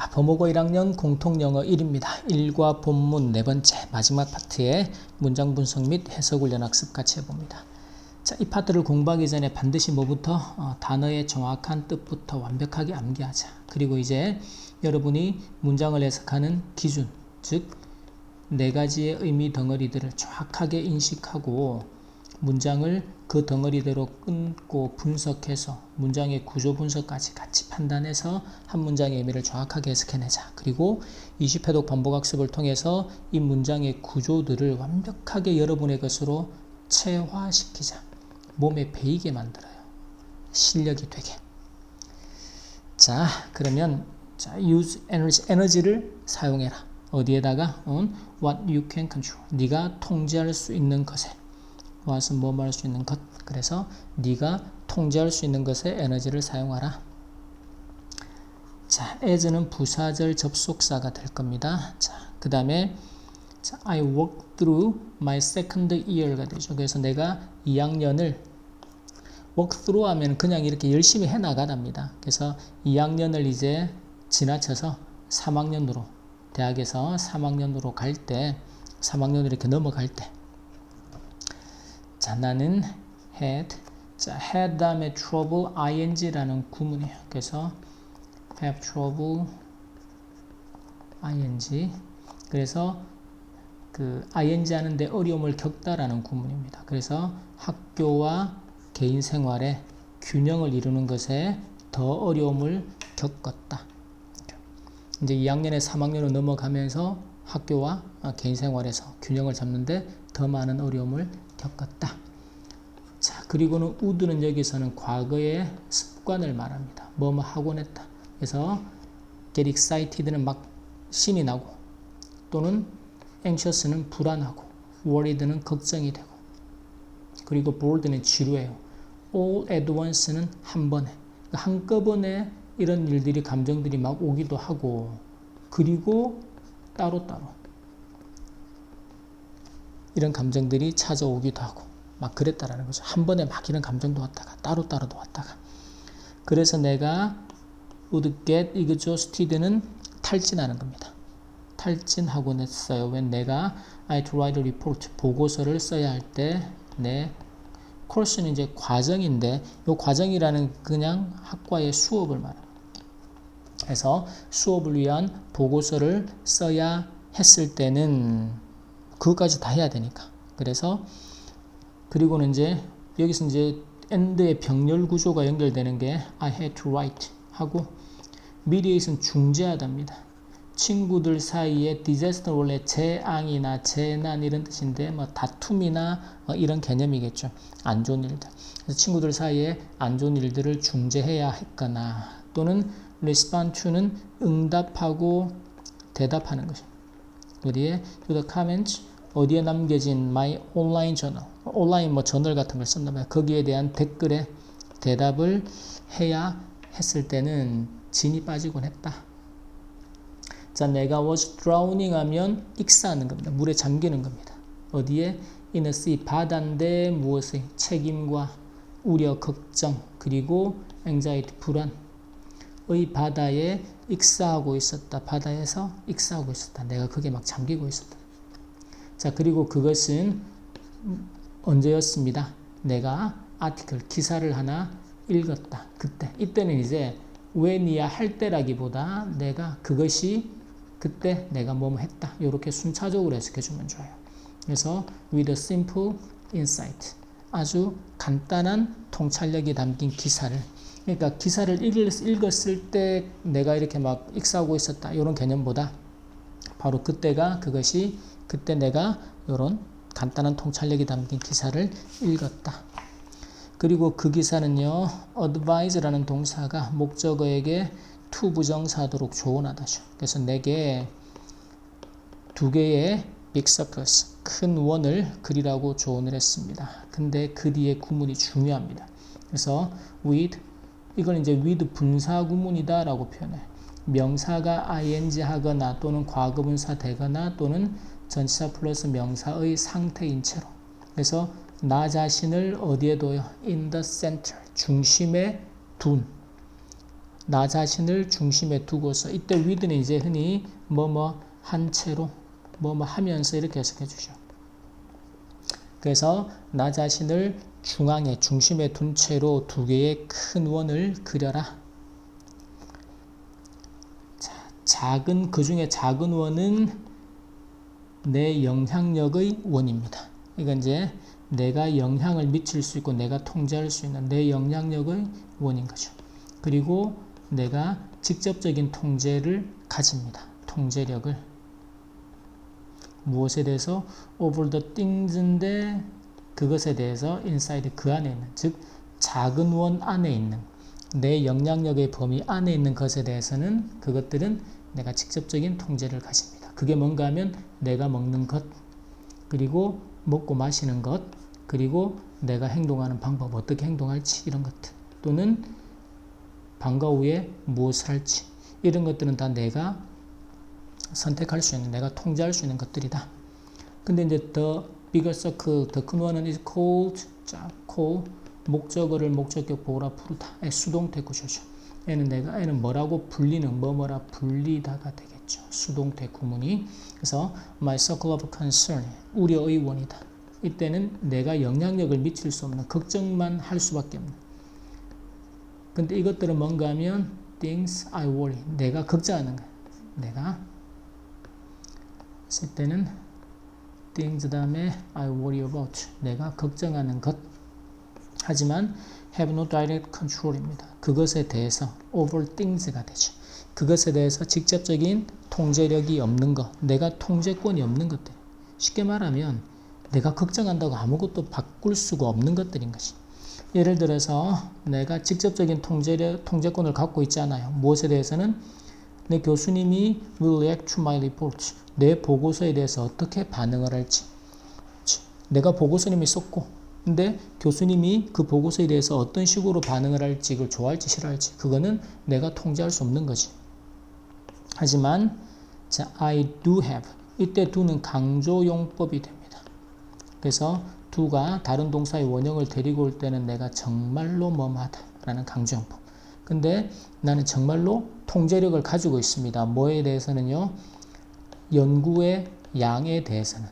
자, 범어고 1학년 공통영어 1입니다. 1과 본문 네 번째 마지막 파트의 문장 분석 및 해석 훈련 학습 같이 해봅니다. 자, 이 파트를 공부하기 전에 반드시 뭐부터 어, 단어의 정확한 뜻부터 완벽하게 암기하자. 그리고 이제 여러분이 문장을 해석하는 기준, 즉 네 가지의 의미 덩어리들을 정확하게 인식하고 문장을 그 덩어리대로 끊고 분석해서 문장의 구조 분석까지 같이 판단해서 한 문장의 의미를 정확하게 해석해내자. 그리고 20회독 반복학습을 통해서 이 문장의 구조들을 완벽하게 여러분의 것으로 체화시키자. 몸에 배이게 만들어요. 실력이 되게. 자, 그러면 자, use energy, 에너지를 사용해라. 어디에다가? on what you can control. 네가 통제할 수 있는 것에. What은 뭐뭐 할 수 있는 것. 그래서 네가 통제할 수 있는 것에 에너지를 사용하라. 자, as는 부사절 접속사가 될 겁니다. 자, 그 다음에 I walked through my second year가 되죠. 그래서 내가 2학년을 walk through 하면 그냥 이렇게 열심히 해 나가답니다. 그래서 2학년을 이제 지나쳐서 3학년으로 대학에서 3학년으로 갈 때, 3학년으로 이렇게 넘어갈 때, 자, 나는 had, 자, had 다음에 trouble, ing라는 구문이에요. 그래서 have trouble, ing. 그래서 그 ing 하는데 어려움을 겪다라는 구문입니다. 그래서 학교와 개인 생활에 균형을 이루는 것에 더 어려움을 겪었다. 이제 2학년에 3학년으로 넘어가면서 학교와 개인 생활에서 균형을 잡는데 더 많은 어려움을 겪었다. 자, 그리고는 우드는 여기서는 과거의 습관을 말합니다. 뭐뭐 하곤 했다. 그래서 get excited는 막 신이 나고 또는 anxious는 불안하고 worried는 걱정이 되고 그리고 bored는 지루해요. all at once는 한 번에 그러니까 한꺼번에 이런 일들이 감정들이 막 오기도 하고 그리고 따로따로 이런 감정들이 찾아오기도 하고 막 그랬다라는 거죠. 한 번에 막 이런 감정도 왔다가 따로따로도 왔다가 그래서 내가 would get exhausted는 탈진하는 겁니다. 탈진하곤 했어요. 왜 내가 I to write a report 보고서를 써야 할 때내 코र्스는 이제 과정인데 이 과정이라는 그냥 학과의 수업을 말합니다. 그래서 수업을 위한 보고서를 써야 했을 때는 그것까지 다 해야 되니까. 그래서 그리고는 이제 여기서 이제 end의 병렬 구조가 연결되는 게 I had to write 하고 mediate은 중재하답니다. 친구들 사이에 disaster 원래 재앙이나 재난 이런 뜻인데 뭐 다툼이나 뭐 이런 개념이겠죠. 안 좋은 일들. 그래서 친구들 사이에 안 좋은 일들을 중재해야 했거나 또는 respond to는 응답하고 대답하는 것입니다. 어디에 to the comments 어디에 남겨진 my online journal 온라인 뭐 저널 같은 걸 썼나 봐요. 거기에 대한 댓글에 대답을 해야 했을 때는 진이 빠지곤 했다. 자, 내가 was drowning 하면 익사하는 겁니다. 물에 잠기는 겁니다. 어디에? in a sea, 바다인데 무엇의? 책임과 우려, 걱정, 그리고 anxiety, 불안. 의 바다에 익사하고 있었다. 바다에서 익사하고 있었다. 내가 그게 막 잠기고 있었다. 자, 그리고 그것은 언제였습니다. 내가 아티클, 기사를 하나 읽었다. 그때. 이때는 이제 when이야 할 때라기보다 내가 그것이 그때 내가 뭐뭐 했다. 이렇게 순차적으로 해석해 주면 좋아요. 그래서 with a simple insight. 아주 간단한 통찰력이 담긴 기사를 그러니까 기사를 읽었을 때 내가 이렇게 막 익사하고 있었다. 이런 개념보다 바로 그때가 그것이 그때 내가 이런 간단한 통찰력이 담긴 기사를 읽었다. 그리고 그 기사는요, advise라는 동사가 목적어에게 to 부정사도록 조언하다죠. 그래서 내게 두 개의 big circles, 큰 원을 그리라고 조언을 했습니다. 근데 그 뒤에 구문이 중요합니다. 그래서 with 이건 이제 with 분사 구문이다라고 표현해. 명사가 ing 하거나 또는 과거분사 되거나 또는 전치사 플러스 명사의 상태인 채로. 그래서 나 자신을 어디에 둬요? in the center. 중심에 둔. 나 자신을 중심에 두고서 이때 with는 이제 흔히 뭐뭐 한 채로 뭐뭐 하면서 이렇게 해석해 주죠. 그래서 나 자신을 중앙에 중심에 둔 채로 두 개의 큰 원을 그려라. 자, 작은 그 중에 작은 원은 내 영향력의 원입니다. 이건 이제 내가 영향을 미칠 수 있고 내가 통제할 수 있는 내 영향력의 원인 거죠. 그리고 내가 직접적인 통제를 가집니다. 통제력을 무엇에 대해서 over the things인데 그것에 대해서 inside 그 안에 있는 즉 작은 원 안에 있는 내 영향력의 범위 안에 있는 것에 대해서는 그것들은 내가 직접적인 통제를 가집니다. 그게 뭔가 하면 내가 먹는 것 그리고 먹고 마시는 것 그리고 내가 행동하는 방법 어떻게 행동할지 이런 것들 또는 방과 후에 무엇을 할지 이런 것들은 다 내가 선택할 수 있는 내가 통제할 수 있는 것들이다. 근데 이제 the bigger circle 더큰 원은 is called 자 call 목적어를 목적격 보라 부르다 의 수동태 구조죠. 얘는 내가 얘는 뭐라고 불리는 뭐 뭐라 불리다가 되겠 죠. 수동태 구문이 그래서 my circle of concern 우려의 원이다. 이때는 내가 영향력을 미칠 수 없는 걱정만 할 수밖에 없는. 근데 이것들은 뭔가 하면 things I worry 내가 걱정하는 거야. 내가 쓸 때는 things 다음에 I worry about 내가 걱정하는 것 하지만 have no direct control입니다. 그것에 대해서 over things가 되죠. 그것에 대해서 직접적인 통제력이 없는 것, 내가 통제권이 없는 것들. 쉽게 말하면 내가 걱정한다고 아무것도 바꿀 수가 없는 것들인 것이. 예를 들어서 내가 직접적인 통제력, 통제권을 갖고 있지 않아요. 무엇에 대해서는 내 교수님이 will react to my report. 내 보고서에 대해서 어떻게 반응을 할지. 내가 보고서님이 썼고 근데 교수님이 그 보고서에 대해서 어떤 식으로 반응을 할지, 그걸 좋아할지 싫어할지, 그거는 내가 통제할 수 없는 거지. 하지만, 자, I do have. 이때 do는 강조용법이 됩니다. 그래서 do가 다른 동사의 원형을 데리고 올 때는 내가 정말로 뭐하다 라는 강조용법. 근데 나는 정말로 통제력을 가지고 있습니다. 뭐에 대해서는요, 연구의 양에 대해서는.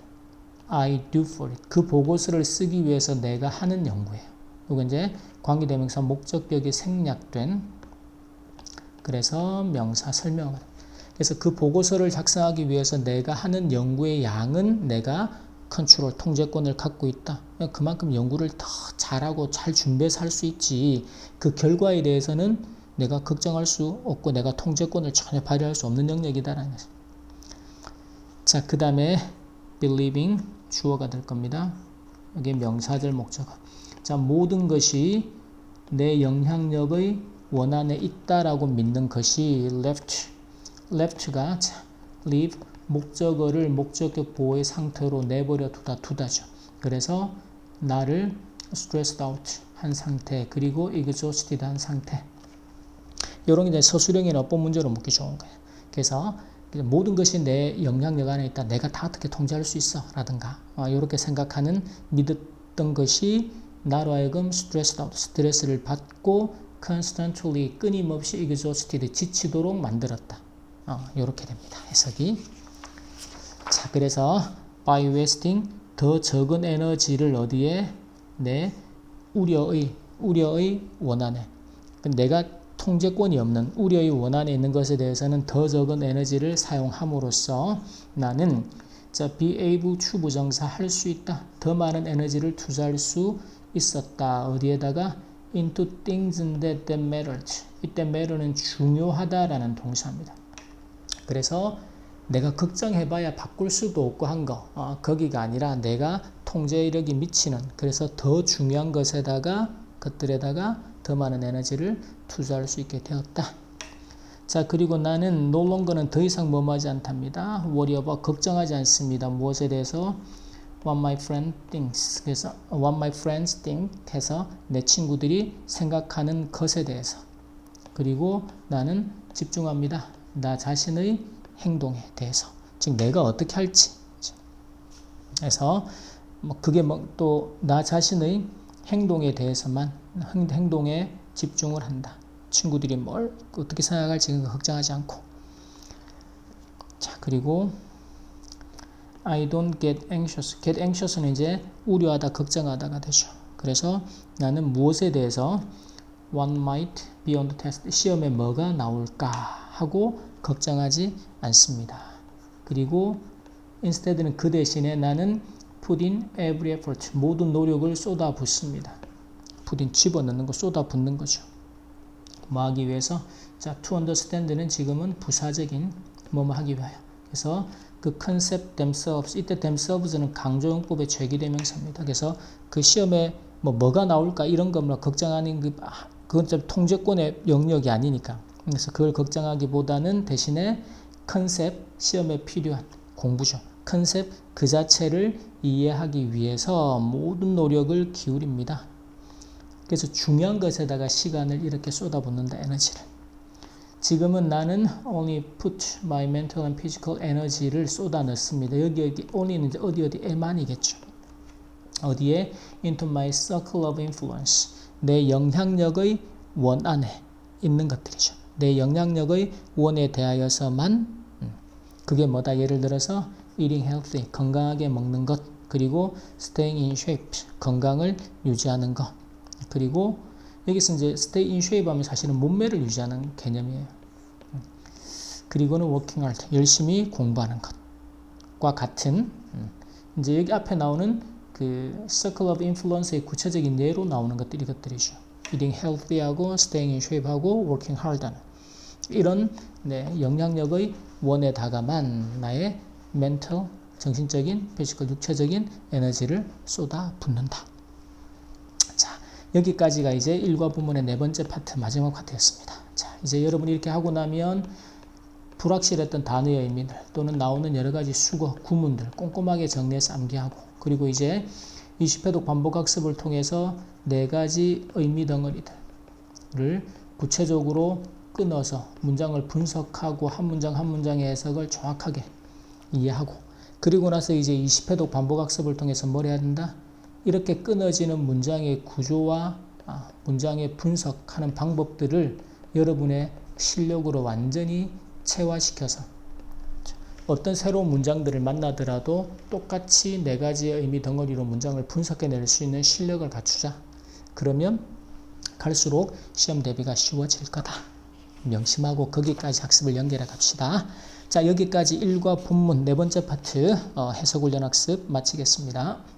I do for it. 그 보고서를 쓰기 위해서 내가 하는 연구예요. 이건 이제 관계대명사 목적격이 생략된 그래서 명사 설명을 그래서 그 보고서를 작성하기 위해서 내가 하는 연구의 양은 내가 컨트롤 통제권을 갖고 있다. 그만큼 연구를 더 잘하고 잘 준비해서 할 수 있지. 그 결과에 대해서는 내가 걱정할 수 없고 내가 통제권을 전혀 발휘할 수 없는 영역이다라는 거죠. 자, 그 다음에 believing 주어가 될 겁니다. 여기 명사절 목적어. 자, 모든 것이 내 영향력의 원안에 있다라고 믿는 것이 left. Left가 자, leave 목적어를 목적격 보호의 상태로 내버려 두다 두다죠. 그래서 나를 stressed out 한 상태 그리고 exhausted 한 상태. 이런 게 이제 서술형이나 어법 문제로 묻기 좋은 거예요. 그래서 모든 것이 내 영향력 안에 있다. 내가 다 어떻게 통제할 수 있어. 라든가 어, 이렇게 생각하는 믿었던 것이 나로 하여금 스트레스 스트레스를 받고 constantly 끊임없이 exhausted 지치도록 만들었다. 어, 이렇게 됩니다. 해석이. 자, 그래서 by wasting 더 적은 에너지를 어디에 내 우려의 우려의 원한에 내가 통제권이 없는 우려의 원한에 있는 것에 대해서는 더 적은 에너지를 사용함으로써 나는 자, be able to 부정사 할 수 있다. 더 많은 에너지를 투자할 수 있었다. 어디에다가 into things that, that mattered. 이때 matter는 중요하다라는 동사입니다. 그래서 내가 걱정해봐야 바꿀 수도 없고 한 거, 어, 거기가 아니라 내가 통제력이 미치는, 그래서 더 중요한 것에다가, 것들에다가 더 많은 에너지를 투자할 수 있게 되었다. 자, 그리고 나는 no longer는 더 이상 뭐하지 않답니다. about 걱정하지 않습니다. 무엇에 대해서 what my friend thinks. 그래서 what my friends think 해서 내 친구들이 생각하는 것에 대해서. 그리고 나는 집중합니다. 나 자신의 행동에 대해서. 즉 내가 어떻게 할지. 그래서 뭐 그게 뭐 또 나 자신의 행동에 대해서만 행동에 집중을 한다. 친구들이 뭘 어떻게 생각할지 걱정하지 않고 자 그리고 I don't get anxious. get anxious는 이제 우려하다, 걱정하다가 되죠. 그래서 나는 무엇에 대해서 what might be on the test 시험에 뭐가 나올까 하고 걱정하지 않습니다. 그리고 instead는 그 대신에 나는 put in every effort 모든 노력을 쏟아붓습니다. put 집어넣는 거 쏟아붓는 거죠. 뭐 하기 위해서 자 to understand는 지금은 부사적인 뭐뭐 하기 위하여 그래서 그 concept themselves 이때 themselves는 강조용법의 죄기대명사입니다. 그래서 그 시험에 뭐 뭐가 나올까 이런 거뭐 걱정하는 그 아, 그건 좀 통제권의 영역이 아니니까 그래서 그걸 걱정하기보다는 대신에 컨셉 시험에 필요한 공부죠. 컨셉 그 자체를 이해하기 위해서 모든 노력을 기울입니다. 그래서 중요한 것에다가 시간을 이렇게 쏟아붓는다 에너지를. 지금은 나는 only put my mental and physical energy를 쏟아 넣습니다. 여기 여기 only는 어디 어디에만이겠죠. 어디에 into my circle of influence 내 영향력의 원 안에 있는 것들이죠. 내 영향력의 원에 대하여서만 음, 그게 뭐다 예를 들어서 eating healthy 건강하게 먹는 것 그리고 staying in shape 건강을 유지하는 것 그리고 여기서 이제 stay in shape 하면 사실은 몸매를 유지하는 개념이에요. 음, 그리고는 working hard 열심히 공부하는 것과 같은 음, 이제 여기 앞에 나오는 그 circle of influence의 구체적인 예로 나오는 것들이 것들이죠. eating healthy하고 staying in shape하고 working hard하는 이런 네, 영향력의 원에 다가만 나의 mental 정신적인 physical 육체적인 에너지를 쏟아 붓는다. 자 여기까지가 이제 일과 부문의 네 번째 파트 마지막 파트였습니다. 자 이제 여러분이 이렇게 하고 나면 불확실했던 단어의 의미들 또는 나오는 여러 가지 수거, 구문들 꼼꼼하게 정리해서 암기하고 그리고 이제 20회독 반복 학습을 통해서 네 가지 의미 덩어리들을 구체적으로 끊어서 문장을 분석하고 한 문장 한 문장의 해석을 정확하게 이해하고 그리고 나서 이제 20회독 반복 학습을 통해서 뭘 해야 된다? 이렇게 끊어지는 문장의 구조와 아, 문장의 분석하는 방법들을 여러분의 실력으로 완전히 체화시켜서 어떤 새로운 문장들을 만나더라도 똑같이 네 가지의 의미 덩어리로 문장을 분석해낼 수 있는 실력을 갖추자. 그러면 갈수록 시험 대비가 쉬워질 거다. 명심하고 거기까지 학습을 연결해 갑시다. 자, 여기까지 일과 본문 네 번째 파트 어, 해석 훈련 학습 마치겠습니다.